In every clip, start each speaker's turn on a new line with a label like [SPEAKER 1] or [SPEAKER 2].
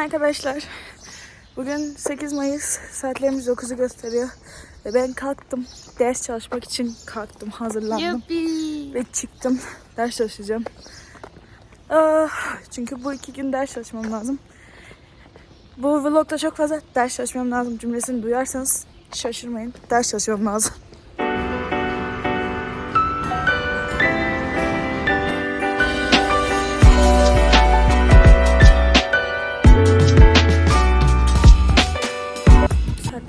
[SPEAKER 1] Arkadaşlar bugün 8 Mayıs saatlerimiz 9'u gösteriyor ve ben kalktım ders çalışmak için kalktım hazırlandım ve çıktım ders çalışacağım. Ah, çünkü bu iki gün ders çalışmam lazım. Bu vlogda çok fazla ders çalışmam lazım cümlesini duyarsanız şaşırmayın ders çalışmam lazım.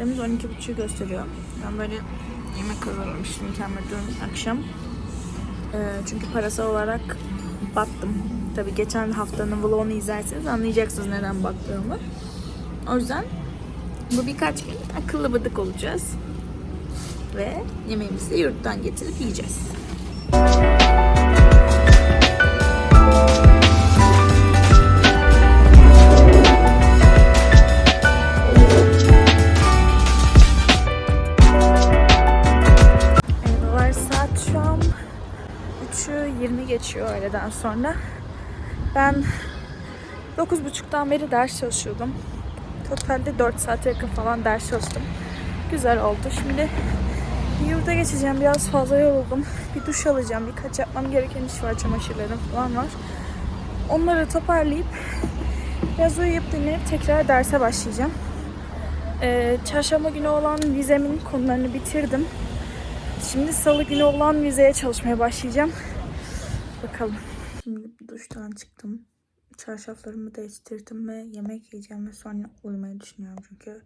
[SPEAKER 1] Saatlerimiz 12.30'u gösteriyor. Ben böyle yemek kazanmıştım kendime dün akşam. Ee, çünkü parasal olarak battım. Tabii geçen haftanın vlogunu izlerseniz anlayacaksınız neden battığımı. O yüzden bu birkaç gün akıllı bıdık olacağız. Ve yemeğimizi de yurttan getirip yiyeceğiz. Merhabalar öğleden sonra. Ben 9.30'dan beri ders çalışıyordum. Totalde 4 saate yakın falan ders çalıştım. Güzel oldu. Şimdi yurda geçeceğim. Biraz fazla yoruldum. Bir duş alacağım. Birkaç yapmam gereken iş var. Çamaşırlarım falan var. Onları toparlayıp biraz uyuyup dinlenip tekrar derse başlayacağım. Ee, çarşamba günü olan vizemin konularını bitirdim. Şimdi salı günü olan vizeye çalışmaya başlayacağım. Bakalım. Şimdi duştan çıktım. Çarşaflarımı değiştirdim ve yemek yiyeceğim ve sonra uyumayı düşünüyorum çünkü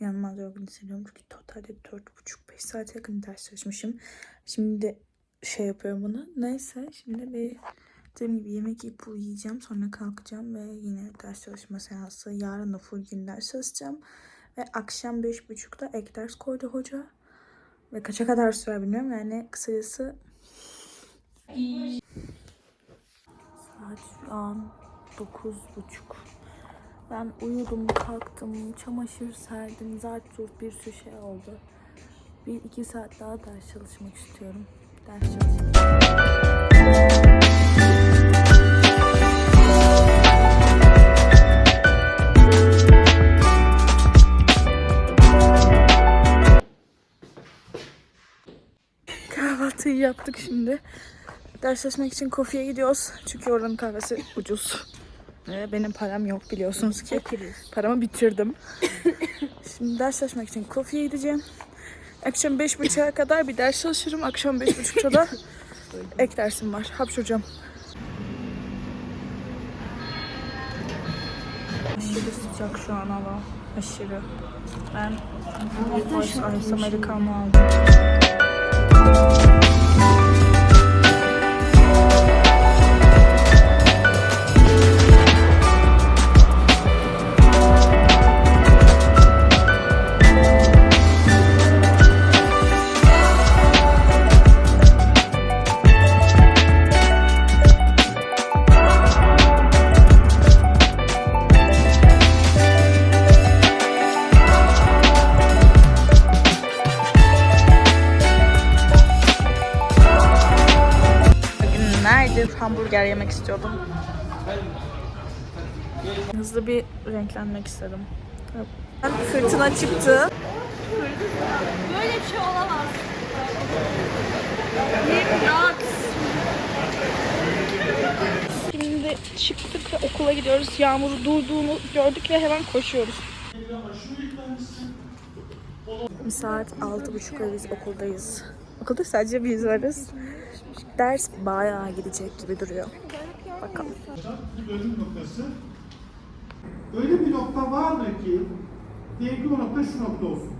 [SPEAKER 1] inanılmaz yorgun hissediyorum. Çünkü totalde 4,5-5 saat yakın ders çalışmışım. Şimdi de şey yapıyorum bunu. Neyse şimdi bir dediğim gibi yemek yiyip uyuyacağım. Sonra kalkacağım ve yine ders çalışma seansı. Yarın da full gün ders çalışacağım. Ve akşam 5.30'da ek ders koydu hoca. Ve kaça kadar sürer bilmiyorum. Yani kısacası saat şu an 9.30. Ben uyudum, kalktım, çamaşır serdim, zart zurt bir sürü şey oldu. Bir iki saat daha ders çalışmak istiyorum. Ders çalışmak. Kahvaltıyı yaptık şimdi. Ders çalışmak için kofiye gidiyoruz. Çünkü oranın kahvesi ucuz. Ve benim param yok biliyorsunuz ki. Paramı bitirdim. Şimdi ders çalışmak için kofiye gideceğim. Akşam beş buçuğa kadar bir ders çalışırım. Akşam beş buçukta da ek dersim var. Hapşuracağım. Aşırı sıcak şu an hava. Aşırı. Ben bu Ice Americano aldım. Hamburger yemek istiyordum. Hızlı bir renklenmek istedim. Fırtına çıktı.
[SPEAKER 2] Böyle bir şey olamaz. İmdat.
[SPEAKER 1] Şimdi çıktık ve okula gidiyoruz. Yağmur durduğunu gördük ve hemen koşuyoruz. Saat altı buçuk biz okuldayız. Okulda sadece biz varız. Ders bayağı gidecek gibi duruyor. Bakalım.
[SPEAKER 3] dönüm noktası. Öyle bir nokta vardır ki diyelim ki o nokta şu nokta olsun.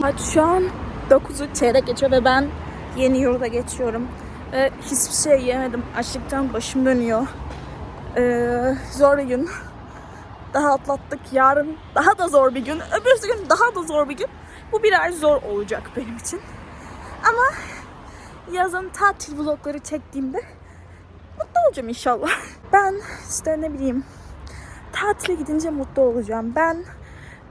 [SPEAKER 1] Saat şu an 9'u çeyrek geçiyor ve ben yeni yurda geçiyorum. Ee, hiçbir şey yemedim. Açlıktan başım dönüyor. Ee, zor bir gün. Daha atlattık. Yarın daha da zor bir gün. Öbürsü gün daha da zor bir gün. Bu bir ay zor olacak benim için. Ama yazın tatil vlogları çektiğimde mutlu olacağım inşallah. Ben işte ne bileyim tatile gidince mutlu olacağım. Ben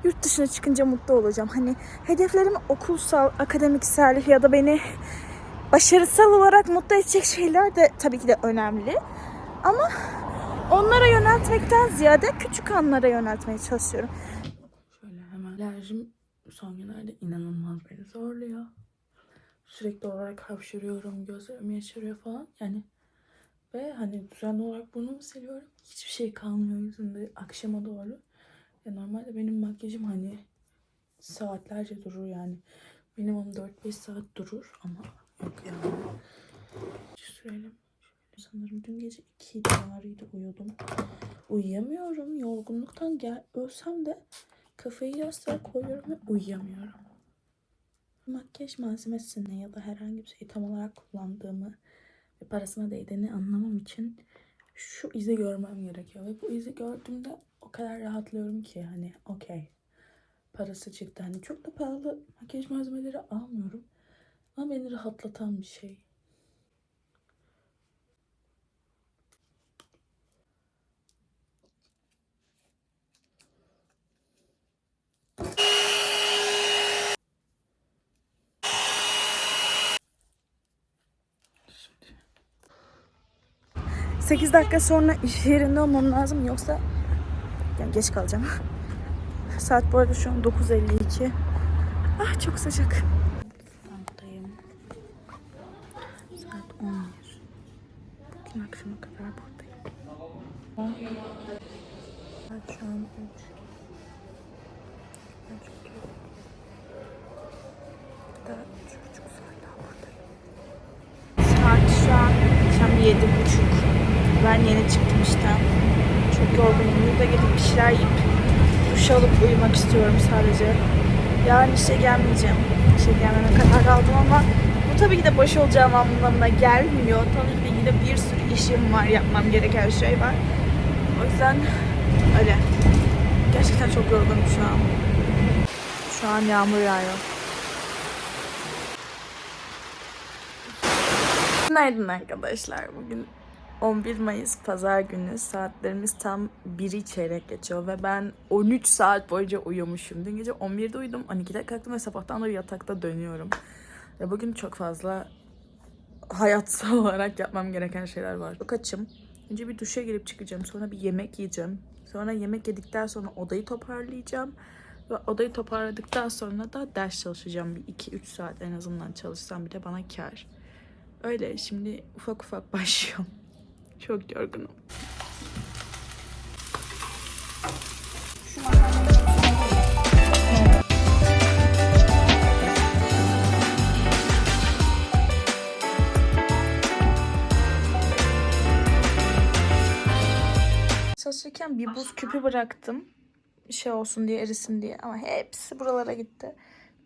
[SPEAKER 1] yurt dışına çıkınca mutlu olacağım. Hani hedeflerim okulsal, akademiksel ya da beni başarısal olarak mutlu edecek şeyler de tabii ki de önemli. Ama onlara yöneltmekten ziyade küçük anlara yöneltmeye çalışıyorum.
[SPEAKER 4] Şöyle hemen alerjim son günlerde inanılmaz beni zorluyor. Sürekli olarak hapşırıyorum, gözlerim yaşarıyor falan. Yani ve hani düzenli olarak burnumu siliyorum. Hiçbir şey kalmıyor yüzünde akşama doğru. Ya normalde benim makyajım hani saatlerce durur yani. Minimum 4-5 saat durur ama yok yani. Sürelim. Sanırım dün gece 2 civarıydı uyudum. Uyuyamıyorum. Yorgunluktan gel ölsem de kafayı yastığa koyuyorum ve uyuyamıyorum. Makyaj malzemesini ya da herhangi bir şeyi tam olarak kullandığımı ve parasına değdiğini anlamam için şu izi görmem gerekiyor. Ve bu izi gördüğümde o kadar rahatlıyorum ki hani okey parası çıktı. Hani çok da pahalı makyaj malzemeleri almıyorum. Ama beni rahatlatan bir şey.
[SPEAKER 1] 8 dakika sonra iş yerinde olmam lazım yoksa yani geç kalacağım. Saat bu arada şu an 9.52. Ah çok sıcak.
[SPEAKER 4] Buradayım. Saat 11. Bugün akşama kadar buradayım. Saat şu an 3. Ben çok yoruldum. Daha 3,5 saat daha buradayım.
[SPEAKER 1] Saat şu an akşam yedi buçuk. Ben yeni çıktım işten. Çok yorgunum. Burada gidip bir şeyler yiyip duş alıp uyumak istiyorum sadece. Yarın işe gelmeyeceğim. İşe gelmeme karar aldım ama bu tabii ki de boş olacağım anlamına gelmiyor. Tabii ki de bir sürü işim var, yapmam gereken şey var. O yüzden öyle. Gerçekten çok yorgunum şu an. Şu an yağmur yağıyor. Günaydın arkadaşlar. Bugün 11 Mayıs Pazar günü. Saatlerimiz tam 1'i çeyrek geçiyor ve ben 13 saat boyunca uyumuşum. Dün gece 11'de uyudum, 12'de kalktım ve sabahtan da yatakta dönüyorum. Ve bugün çok fazla hayatsal olarak yapmam gereken şeyler var. Çok açım. Önce bir duşa girip çıkacağım. Sonra bir yemek yiyeceğim. Sonra yemek yedikten sonra odayı toparlayacağım. Ve odayı toparladıktan sonra da ders çalışacağım. Bir 2-3 saat en azından çalışsam bile bana kar. Öyle şimdi ufak ufak başlıyorum. Çok yorgunum. Çalışırken bir buz küpü bıraktım. Şey olsun diye erisin diye ama hepsi buralara gitti.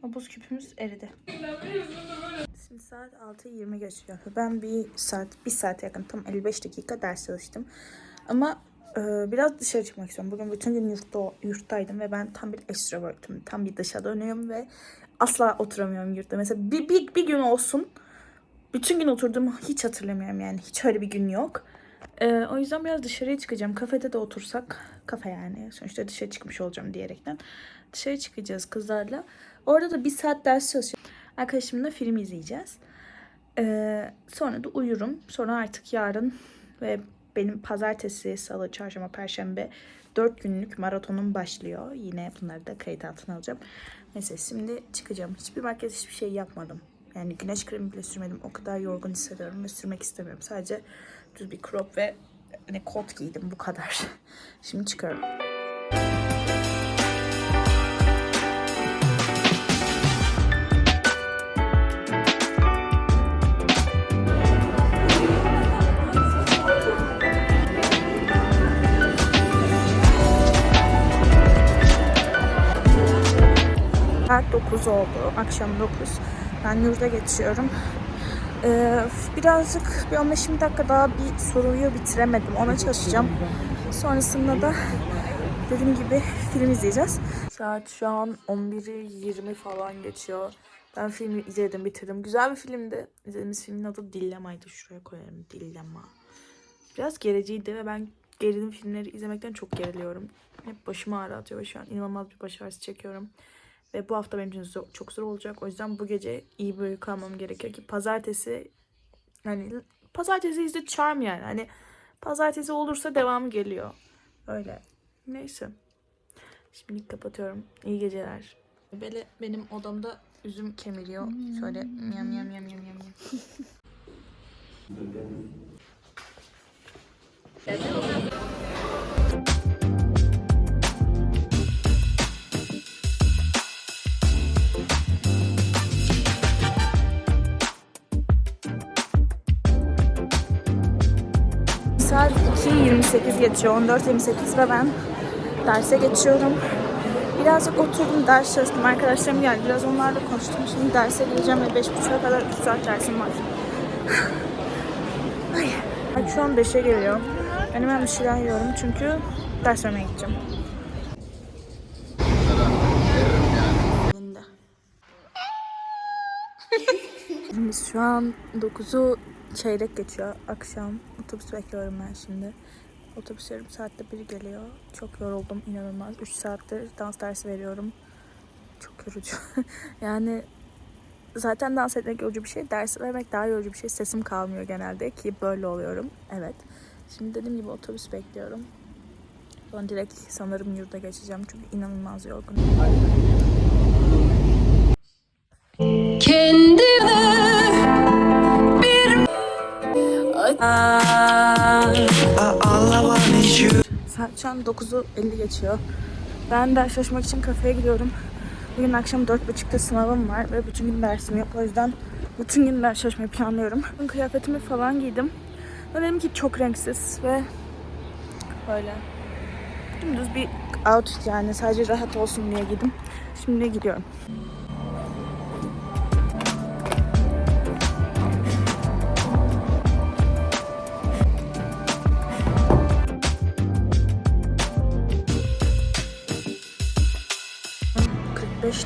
[SPEAKER 1] Ama buz küpümüz eridi. Şimdi saat 6.20 geçiyor. Ben bir saat, bir saat yakın tam 55 dakika ders çalıştım. Ama e, biraz dışarı çıkmak istiyorum. Bugün bütün gün yurtta, yurttaydım ve ben tam bir extrovertim. Tam bir dışa dönüyorum ve asla oturamıyorum yurtta. Mesela bir, bir, bir gün olsun bütün gün oturduğumu hiç hatırlamıyorum yani. Hiç öyle bir gün yok. E, o yüzden biraz dışarıya çıkacağım. Kafede de otursak, kafe yani sonuçta dışarı çıkmış olacağım diyerekten. Dışarı çıkacağız kızlarla. Orada da bir saat ders çalışıyorum. Arkadaşımla film izleyeceğiz. Ee, sonra da uyurum. Sonra artık yarın ve benim pazartesi, salı, çarşamba, perşembe 4 günlük maratonum başlıyor. Yine bunları da kayıt altına alacağım. Neyse şimdi çıkacağım. Hiçbir makyaj hiçbir şey yapmadım. Yani güneş kremi bile sürmedim. O kadar yorgun hissediyorum ve sürmek istemiyorum. Sadece düz bir crop ve hani kot giydim bu kadar. Şimdi çıkıyorum. Akşam 9. Ben yurda geçiyorum. Ee, birazcık bir 15-20 dakika daha bir soruyu bitiremedim. Ona çalışacağım. Sonrasında da dediğim gibi film izleyeceğiz. Saat şu an 11'i 20 falan geçiyor. Ben filmi izledim, bitirdim. Güzel bir filmdi. İzlediğimiz filmin adı Dilemma'ydı. Şuraya koyarım. Dilemma. Biraz gericiydi ve ben gerilim filmleri izlemekten çok geriliyorum. Hep başımı ağrıtıyor ve şu an inanılmaz bir baş ağrısı çekiyorum. Ve bu hafta benim için zor- çok zor olacak. O yüzden bu gece iyi bir uyku almam gerekiyor ki pazartesi hani pazartesi the charm yani. Hani Pazartesi olursa devamı geliyor. Öyle. Neyse. Şimdi kapatıyorum. İyi geceler. Böyle benim odamda üzüm kemiriyor. Şöyle yam yam yam yam yam. Saat 2.28 geçiyor. 14.28 ve ben derse geçiyorum. Birazcık oturdum, ders çalıştım. Arkadaşlarım geldi. Biraz onlarla konuştum. Şimdi derse gireceğim ve 5.30'a kadar 3 saat dersim var. Ay. Şu an 5'e geliyor. Ben hemen bir şeyler yiyorum çünkü ders vermeye gideceğim. Biz şu an 9'u çeyrek geçiyor akşam. Otobüs bekliyorum ben şimdi. Otobüs yarım saatte bir geliyor. Çok yoruldum inanılmaz. 3 saattir dans dersi veriyorum. Çok yorucu. yani zaten dans etmek yorucu bir şey. Ders vermek daha yorucu bir şey. Sesim kalmıyor genelde ki böyle oluyorum. Evet. Şimdi dediğim gibi otobüs bekliyorum. Sonra direkt sanırım yurda geçeceğim çünkü inanılmaz yorgunum. Şu an 9'u 50 geçiyor. Ben ders çalışmak için kafeye gidiyorum. Bugün akşam 4.30'da sınavım var ve bütün gün dersim yok. O yüzden bütün gün ders çalışmayı planlıyorum. Bugün kıyafetimi falan giydim. Ve dedim ki çok renksiz ve böyle dümdüz bir outfit yani sadece rahat olsun diye giydim. Şimdi gidiyorum.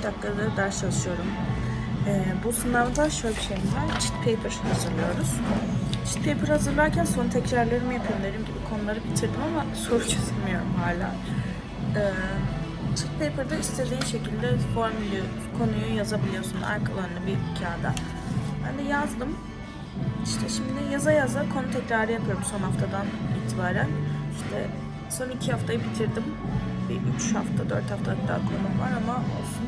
[SPEAKER 1] Dakikadır ders çalışıyorum. Ee, bu sınavda şöyle bir şey var. Cheat paper hazırlıyoruz. Cheat paper hazırlarken son tekrarlarımı yapıyorum. Dediğim gibi konuları bitirdim ama soru çözemiyorum hala. Ee, cheat paper'da istediğin şekilde formülü, konuyu yazabiliyorsun arkalarını bir kağıda. Ben de yazdım. İşte şimdi yaza yaza konu tekrarı yapıyorum son haftadan itibaren. İşte son iki haftayı bitirdim. Bir üç hafta, dört haftalık daha konum var ama olsun.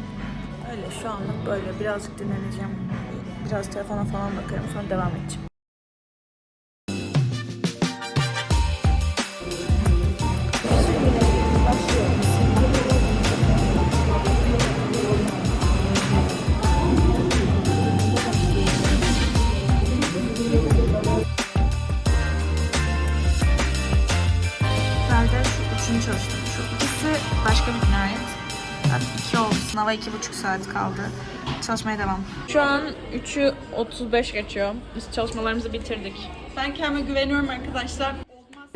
[SPEAKER 1] Öyle şu anlık böyle birazcık dinleneceğim. Biraz telefona falan bakarım sonra devam edeceğim. Herhalde şu üçünü çalıştım. Şu ikisi başka bir ait. Yani iki oldu. Sınava iki buçuk saat kaldı. Çalışmaya devam.
[SPEAKER 2] Şu an 3'ü 35 geçiyor. Biz çalışmalarımızı bitirdik. Ben kendime güveniyorum arkadaşlar. Olmaz.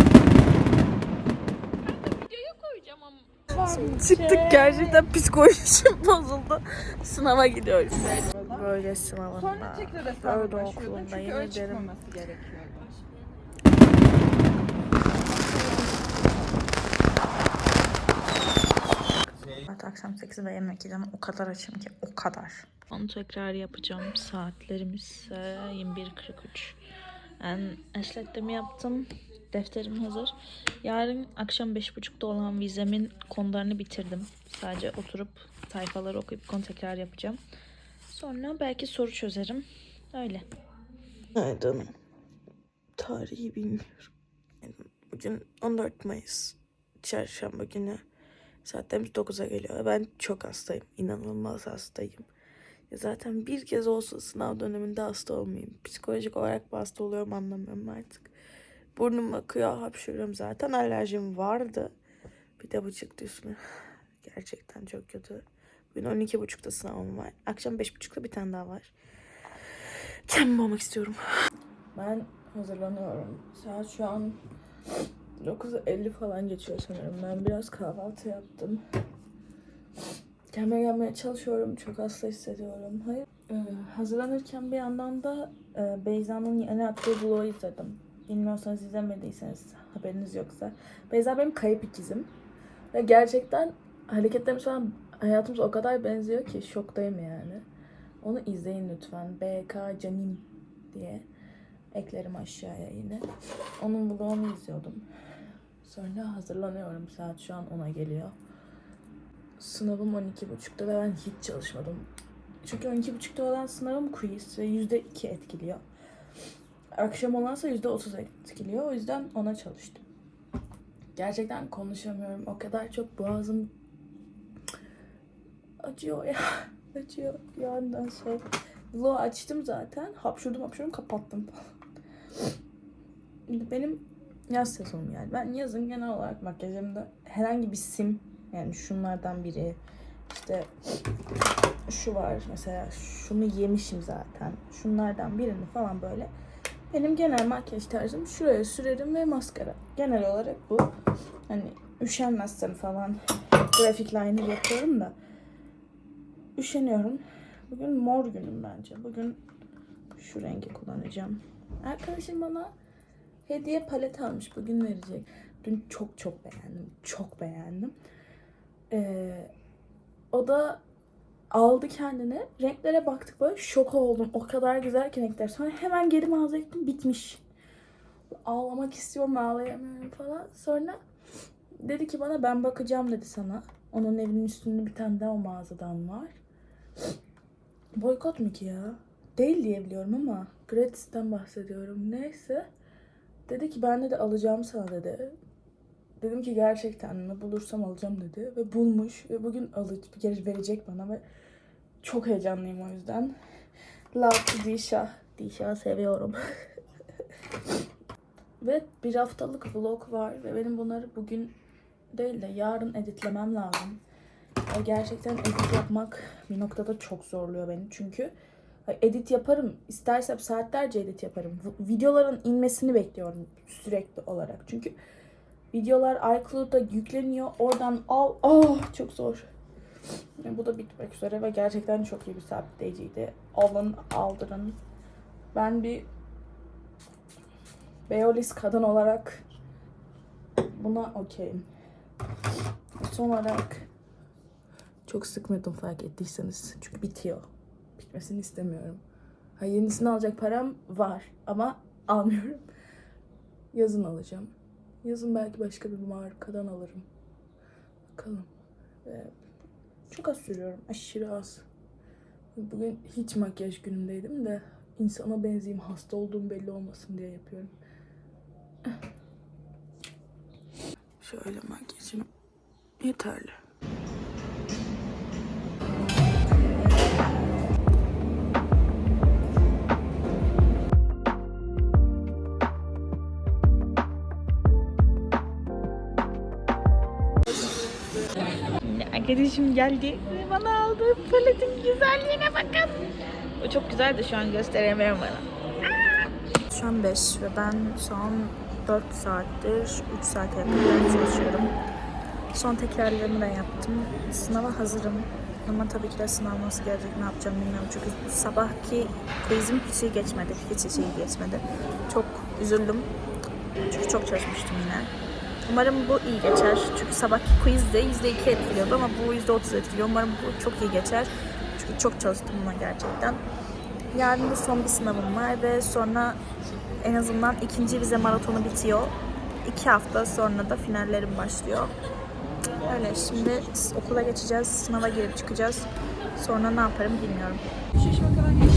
[SPEAKER 2] Videoya koyacağım ama.
[SPEAKER 1] Çıktık gerçekten psikolojim bozuldu. Sınava gidiyoruz. Böyle sınavında, böyle okulunda yemin ederim. Saat akşam 8 ve yemek yiyeceğim. O kadar açım ki o kadar. Onu tekrar yapacağım. Saatlerimiz ise 21.43. Ben eşletlemi yaptım. Defterim hazır. Yarın akşam 5.30'da olan vizemin konularını bitirdim. Sadece oturup sayfaları okuyup konu tekrar yapacağım. Sonra belki soru çözerim. Öyle. Günaydın. Tarihi bilmiyorum. Bugün 14 Mayıs. Çarşamba günü. Saatlerimiz 9'a geliyor. Ben çok hastayım. İnanılmaz hastayım. Zaten bir kez olsun sınav döneminde hasta olmayayım. Psikolojik olarak mı hasta oluyorum anlamıyorum artık. Burnum akıyor, hapşırıyorum zaten. Alerjim vardı. Bir de bu çıktı üstüne. Gerçekten çok kötü. Bugün 12.30'da sınavım var. Akşam 5.30'da bir tane daha var. Kendim olmak istiyorum. Ben hazırlanıyorum. Saat şu an 9.50 falan geçiyor sanırım. Ben biraz kahvaltı yaptım. Kendime gelmeye çalışıyorum. Çok hasta hissediyorum. Hayır. Ee, hazırlanırken bir yandan da e, Beyza'nın yeni attığı vlogu izledim. Bilmiyorsanız izlemediyseniz haberiniz yoksa. Beyza benim kayıp ikizim. Ve gerçekten hareketlerimiz falan hayatımız o kadar benziyor ki şoktayım yani. Onu izleyin lütfen. BK Canim diye. Eklerim aşağıya yine. Onun vlogunu izliyordum. Sonra hazırlanıyorum. Saat şu an 10'a geliyor. Sınavım 12.30'da ve ben hiç çalışmadım. Çünkü 12.30'da olan sınavım quiz ve %2 etkiliyor. Akşam olansa %30 etkiliyor. O yüzden ona çalıştım. Gerçekten konuşamıyorum. O kadar çok boğazım acıyor ya. acıyor bir yandan şey. Vlog açtım zaten. Hapşurdum hapşurdum kapattım. Benim yaz sezonum yani. Ben yazın genel olarak makyajımda herhangi bir sim yani şunlardan biri işte şu var mesela şunu yemişim zaten. Şunlardan birini falan böyle. Benim genel makyaj tarzım şuraya sürerim ve maskara. Genel olarak bu. Hani üşenmezsem falan grafik liner yapıyorum da üşeniyorum. Bugün mor günüm bence. Bugün şu rengi kullanacağım. Arkadaşım bana hediye palet almış. Bugün verecek. Dün çok çok beğendim. Çok beğendim. Ee, o da aldı kendine. Renklere baktık böyle şok oldum. O kadar güzel ki renkler. Sonra hemen geri mağazaya gittim. Bitmiş. Ağlamak istiyorum ağlayamıyorum falan. Sonra dedi ki bana ben bakacağım dedi sana. Onun evinin üstünde bir tane daha o mağazadan var. Boykot mu ki ya? Değil diye biliyorum ama gratis'ten bahsediyorum. Neyse. Dedi ki ben de alacağım sana dedi. Dedim ki gerçekten mi? Bulursam alacağım dedi. Ve bulmuş. Ve bugün alıp geri verecek bana ve çok heyecanlıyım o yüzden. Love to Disha. Disha seviyorum. ve bir haftalık vlog var ve benim bunları bugün değil de yarın editlemem lazım. Gerçekten edit yapmak bir noktada çok zorluyor beni. Çünkü edit yaparım. İstersem saatlerce edit yaparım. Videoların inmesini bekliyorum sürekli olarak. Çünkü videolar iCloud'da yükleniyor. Oradan al. Oh çok zor. Yani bu da bitmek üzere ve gerçekten çok iyi bir sabitleyiciydi. Alın, aldırın. Ben bir Beyoğlis kadın olarak buna okeyim. Son olarak çok sıkmadım fark ettiyseniz. Çünkü bitiyor. Bitmesini istemiyorum. Ha, yenisini alacak param var ama almıyorum. Yazın alacağım. Yazın belki başka bir markadan alırım. Bakalım. Çok az sürüyorum. Aşırı az. Bugün hiç makyaj günündeydim de insana benzeyeyim hasta olduğum belli olmasın diye yapıyorum. Şöyle makyajım yeterli.
[SPEAKER 5] Arkadaşım geldi. Bana aldı. Paletin güzelliğine bakın. O çok güzel de şu an gösteremiyorum bana.
[SPEAKER 6] Şu an 5 ve ben son 4 saattir 3 saat yakın çalışıyorum. Son tekrarlarımı da yaptım. Sınava hazırım. Ama tabii ki de sınav nasıl gelecek ne yapacağım bilmiyorum. Çünkü sabahki quizim hiç geçmedi. Hiç hiç geçmedi. Çok üzüldüm. Çünkü çok çalışmıştım yine. Umarım bu iyi geçer. Çünkü sabahki quiz de %2 etkiliyordu ama bu %30 etkiliyor. Umarım bu çok iyi geçer. Çünkü çok çalıştım buna gerçekten. Yarın da son bir sınavım var ve sonra en azından ikinci vize maratonu bitiyor. İki hafta sonra da finallerim başlıyor. Öyle şimdi okula geçeceğiz, sınava girip çıkacağız. Sonra ne yaparım bilmiyorum.
[SPEAKER 5] Şişme kadar